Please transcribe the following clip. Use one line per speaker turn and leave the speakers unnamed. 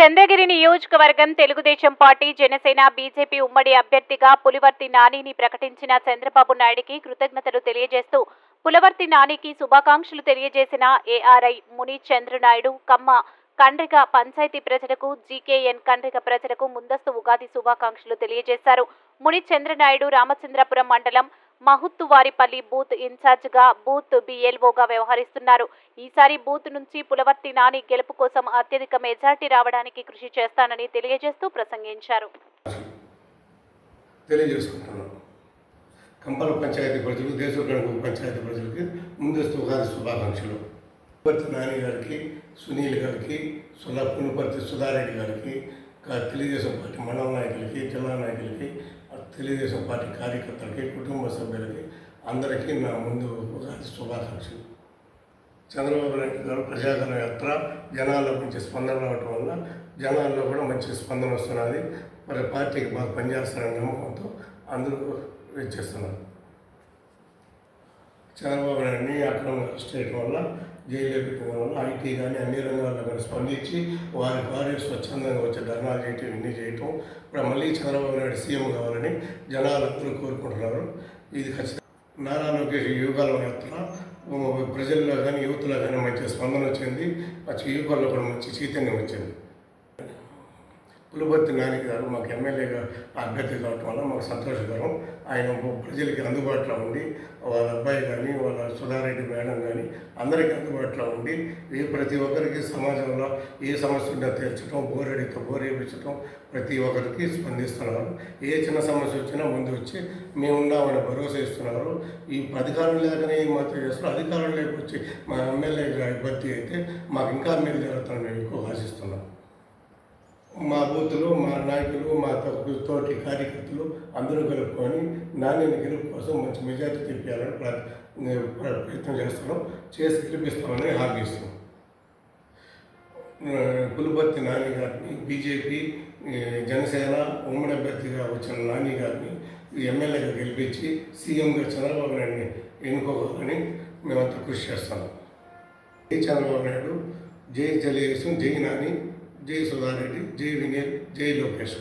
చంద్రగిరి నియోజకవర్గం Telugu Desam party Janasena BJP ఉమ్మడి అభ్యర్థిగా పులివర్తి నానిని ప్రకటించిన చంద్రబాబు నాయుడికి కృతజ్ఞతలు తెలియజేస్తూ పులవర్తి నానికి శుభాకాంక్షలు తెలియజేసిన ఏఆర్ఐ ముని చంద్రనాయుడు కమ్మ కండ్రిక పంచాయతీ ప్రజలకు జీకేఎన్ కండ్రిక ప్రజలకు ముందస్తు ఉగాది శుభాకాంక్షలు తెలియజేశారు. ముని చంద్రనాయుడు రామచంద్రపురం మండలం మహుత్తువారిపల్లి బూత్ ఇన్ఛార్జిగా బూత్ బిఎల్ఓగా వ్యవహరిస్తున్నారు. ఈసారి బూత్ నుంచి పులవర్తి నాని గెలుపు కోసం అత్యధిక మెజార్టీ రావడానికి కృషి చేస్తానని తెలియజేస్తూ ప్రసంగించారు.
తెలియజేసుకుంటున్నాం కంపల పంచాయతీ ప్రజలు దేశగణకు పంచాయతీ ప్రజలకి ముందస్తు ఉగాది శుభాకాంక్షలు. పునపర్తి నాని గారికి సునీల్ గారికి సుధా పునపర్తి సుధారెడ్డి గారికి తెలుగుదేశం పార్టీ మండల నాయకులకి జిల్లా నాయకులకి తెలుగుదేశం పార్టీ కార్యకర్తలకి కుటుంబ సభ్యులకి అందరికీ నా ముందు ఉగాది శుభాకాంక్షలు. చంద్రబాబు నాయుడు గారు ప్రజాగణ యాత్ర జనాల్లో మంచి స్పందన రావటం వల్ల జనాల్లో కూడా మంచి స్పందన వస్తున్నది. మరి పార్టీకి బాగా పనిచేస్తారనే నమ్మకంతో అందరూ ఇచ్చేస్తున్నారు చంద్రబాబు నాయుడిని అక్రమ స్టేట్ వల్ల జైల్లో పెట్టడం వల్ల ఐటీ కానీ అన్ని రంగాల్లో కానీ స్పందించి వారి వారి స్వచ్ఛందంగా వచ్చే ధర్నాలు చేయటం ఇన్ని చేయటం. ఇప్పుడు మళ్ళీ చంద్రబాబు నాయుడు సీఎం కావాలని జనాలందరూ కోరుకుంటున్నారు. ఇది ఖచ్చితంగా నారా లోకేష్ యువకాల యాత్ర. ప్రజల్లో కానీ యువతలో కానీ మంచి స్పందన వచ్చింది. మంచి యువకుల్లో కూడా మంచి చైతన్యం వచ్చింది. పులిపర్తి నాని గారు మాకు ఎమ్మెల్యేగా అభ్యర్థి కావటం వల్ల మాకు సంతోషకరం. ఆయన ప్రజలకి అందుబాటులో ఉండి వాళ్ళ అబ్బాయి కానీ వాళ్ళ సుధారెడ్డి మేడం కానీ అందరికీ అందుబాటులో ఉండి ఈ ప్రతి ఒక్కరికి సమాజంలో ఏ సమస్య ఉన్నా తీర్చడం బోరెడితో బోరేపించడం ప్రతి ఒక్కరికి స్పందిస్తున్నారు. ఏ చిన్న సమస్య వచ్చినా ముందు వచ్చి మేము భరోసా ఇస్తున్నారు. ఈ అధికారం లేకనే మాత్రం చేస్తున్నారు. అధికారం లేకొచ్చి మా ఎమ్మెల్యేగా ఇబ్బంది అయితే మాకు ఇంకా మేలు జరుగుతుందని మేము ఎక్కువ ఆశిస్తున్నాం. మా బూతులు మా నాయకులు మా తో- తోటి కార్యకర్తలు అందరూ కలుపుకొని నాణ్యత గెలుపు కోసం మంచి మెజార్టీ తెప్పించాలని ప్రయత్నం చేస్తున్నాం. చేసి గెలిపిస్తామని హామీ ఇస్తున్నాం. ఆ, నాని గారిని బీజేపీ జనసేన ఉమ్మడి అభ్యర్థిగా వచ్చిన నాని గారిని ఎమ్మెల్యేగా గెలిపించి సీఎంగా చంద్రబాబు నాయుడిని ఎన్నుకోవాలని మేమంతా కృషి చేస్తాం జై చంద్రబాబు నాయుడు జై తెలుగుదేశం జై నాని. జై సుధారెడ్డి జై వినయ్ జై లోకేష్